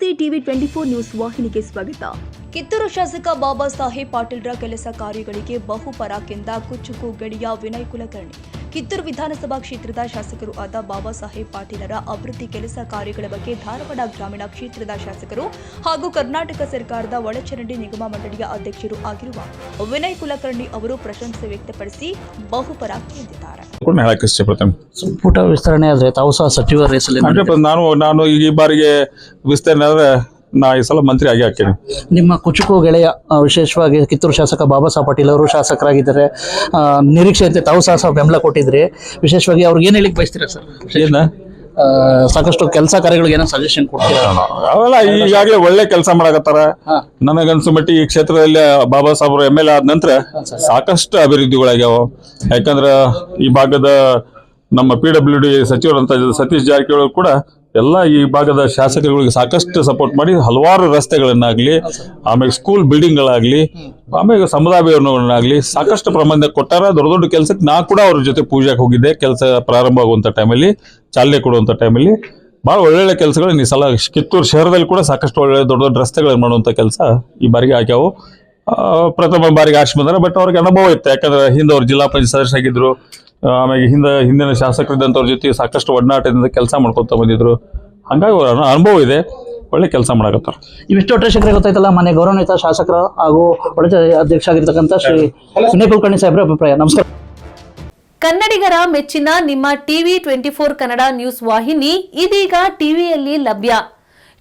TV twenty four news ವಾಹಿನಿಗೆ ಸ್ವಾಗತ. ಕಿತ್ತೂರು ಶಾಸಕ ಬಾಬಾ ಸಾಹೇಬ್ ಪಾಟೀಲ್ರ ಕೆಲಸ ಕಾರ್ಯಗಳಿಗೆ ಬಹುಪರಾಕೆಂದ ಕುಚ್ಚುಕು ಗಡಿಯ ವಿನಯ್ ಕುಲಕರ್ಣಿ. ಕಿತ್ತೂರು ವಿಧಾನಸಭಾ ಕ್ಷೇತ್ರದ ಶಾಸಕರು ಆದ ಬಾಬಾ ಸಾಹೇಬ್ ಪಾಟೀಲರ ಅಭಿವೃದ್ಧಿ ಕೆಲಸ ಕಾರ್ಯಗಳ ಬಗ್ಗೆ ಧಾರವಾಡ ಗ್ರಾಮೀಣ ಕ್ಷೇತ್ರದ ಶಾಸಕರು ಹಾಗೂ ಕರ್ನಾಟಕ ಸರ್ಕಾರದ ಒಳಚರಂಡಿ ನಿಗಮ ಮಂಡಳಿಯ ಅಧ್ಯಕ್ಷರು ಆಗಿರುವ ವಿನಯ್ ಕುಲಕರ್ಣಿ ಅವರು ಪ್ರಶಂಸೆ ವ್ಯಕ್ತಪಡಿಸಿ ಬಹುಪರ ಕೇಳಿದ್ದಾರೆ. ಸಂಪುಟ ವಿಸ್ತರಣೆ ಆದರೆ ತಾವು ಸಹ ಸಚಿವ ರೇಸಲ್ಲಿ ನಾನು ನಾನು ಈ ಬಾರಿಗೆ ವಿಸ್ತರಣೆ ಆದ್ರೆ ನಾ ಈ ಸಲ ಮಂತ್ರಿ ಆಗಿ ಹಾಕೇನಿ. ನಿಮ್ಮ ಕುಚುಕು ಗೆಳೆಯ ಆ, ವಿಶೇಷವಾಗಿ ಕಿತ್ತೂರು ಶಾಸಕ ಬಾಬಾ ಸಾಹೇಬ್ ಪಾಟೀಲ್ ಅವರು ಶಾಸಕರಾಗಿದ್ದಾರೆ. ಆ, ನಿರೀಕ್ಷೆಯಂತೆ ತಾವು ಸಹ ಸಹ ಬೆಂಬಲ ಕೊಟ್ಟಿದ್ರಿ. ವಿಶೇಷವಾಗಿ ಅವ್ರಿಗೆ ಏನು ಹೇಳಿಕ್ ಬಯಸ್ತೀರಾ ಸರ್? ಏನ? ಆ, ಸಾಕಷ್ಟು ಕೆಲಸ ಕಾರ್ಯಗಳಿಗೆ ಏನೋ ಸಜೆಷನ್ ಕೊಡ್ತೀರಾ? ಅವೆಲ್ಲ ಈಗಾಗಲೇ ಒಳ್ಳೆ ಕೆಲಸ ಮಾಡಕತ್ತಾರ. ನನಗನ್ಸು ಮಟ್ಟಿ ಈ ಕ್ಷೇತ್ರದಲ್ಲಿ ಬಾಬಾ ಸಾಹೇಬ್ರು ಎಂ ಎಲ್ ಎ ಆದ ನಂತರ ಸಾಕಷ್ಟು ಅಭಿವೃದ್ಧಿಗಳಾಗ್ಯಾವ. ಯಾಕಂದ್ರ ಈ ಭಾಗದ ನಮ್ಮ ಪಿ ಡಬ್ಲ್ಯೂ ಡಿ ಸಚಿವರಂತ ಸತೀಶ್ ಜಾರಕಿಹೊಳಿ ಕೂಡ ಎಲ್ಲ ಈ ಭಾಗದ ಶಾಸಕರುಗಳಿಗೆ ಸಾಕಷ್ಟು ಸಪೋರ್ಟ್ ಮಾಡಿ ಹಲವಾರು ರಸ್ತೆಗಳನ್ನಾಗ್ಲಿ, ಆಮೇಲೆ ಸ್ಕೂಲ್ ಬಿಲ್ಡಿಂಗ್ಗಳಾಗಲಿ ಆಮೇಲೆ ಸಮುದಾಯ ಭವನಗಳನ್ನಾಗ್ಲಿ ಸಾಕಷ್ಟು ಪ್ರಮಾಣದಾಗ ಕೊಟ್ಟಾರ ದೊಡ್ಡ ದೊಡ್ಡ ಕೆಲಸಕ್ಕೆ ನಾ ಕೂಡ ಅವ್ರ ಜೊತೆ ಪೂಜೆಗೆ ಹೋಗಿದ್ದೆ. ಕೆಲಸ ಪ್ರಾರಂಭ ಆಗುವಂತ ಟೈಮಲ್ಲಿ ಚಾಲನೆ ಕೊಡುವಂತ ಟೈಮಲ್ಲಿ ಬಹಳ ಒಳ್ಳೊಳ್ಳೆ ಕೆಲಸಗಳು ಈ ಸಲ ಕಿತ್ತೂರು ಶಹರದಲ್ಲಿ ಕೂಡ ಸಾಕಷ್ಟು ಒಳ್ಳೆ ದೊಡ್ಡ ದೊಡ್ಡ ರಸ್ತೆಗಳನ್ನು ಮಾಡುವಂಥ ಕೆಲಸ ಈ ಬಾರಿಗೆ ಆಗ್ಯಾವು. ಪ್ರಥಮ ಬಾರಿಗೆ ಆಶ್ ಬಂದಾರ ಬಟ್ ಅವ್ರಿಗೆ ಅನುಭವ ಇತ್ತು. ಯಾಕಂದ್ರೆ ಹಿಂದೆ ಅವ್ರು ಜಿಲ್ಲಾ ಪಂಚಾಯತ್ ಸದಸ್ಯರಾಗಿದ್ದರು ಆಮೇಲೆ ಹಿಂದೆ ಹಿಂದಿನ ಶಾಸಕರಿದ್ದಂಥವ್ರ ಜೊತೆ ಸಾಕಷ್ಟು ಒಡನಾಟದಿಂದ ಕೆಲಸ ಮಾಡ್ಕೊತ ಬಂದಿದ್ರು. ಹಂಗಾಗಿ ಅವ್ರ ಅನುಭವ ಇದೆ. ಒಳ್ಳೆ ಕೆಲಸ ಮಾಡಕತ್ತಾರ. ಇವಿಷ್ಟು ಒಟ್ಟರೆ ಗೊತ್ತಾಯ್ತಲ್ಲ ಮನೆ ಗೌರವಾನ್ವಿತ ಶಾಸಕರ ಹಾಗೂ ಒಳ್ಳೆ ಅಧ್ಯಕ್ಷ ಆಗಿರ್ತಕ್ಕಂಥ ಶ್ರೀ ಸುನೀಲ್ ಕುಲಕರ್ಣಿ ಸಾಹೇಬ್ರ ಅಭಿಪ್ರಾಯ. ನಮಸ್ಕಾರ. ಕನ್ನಡಿಗರ ಮೆಚ್ಚಿನ ನಿಮ್ಮ TV twenty four Kannada news ವಾಹಿನಿ ಇದೀಗ ಟಿವಿಯಲ್ಲಿ ಲಭ್ಯ.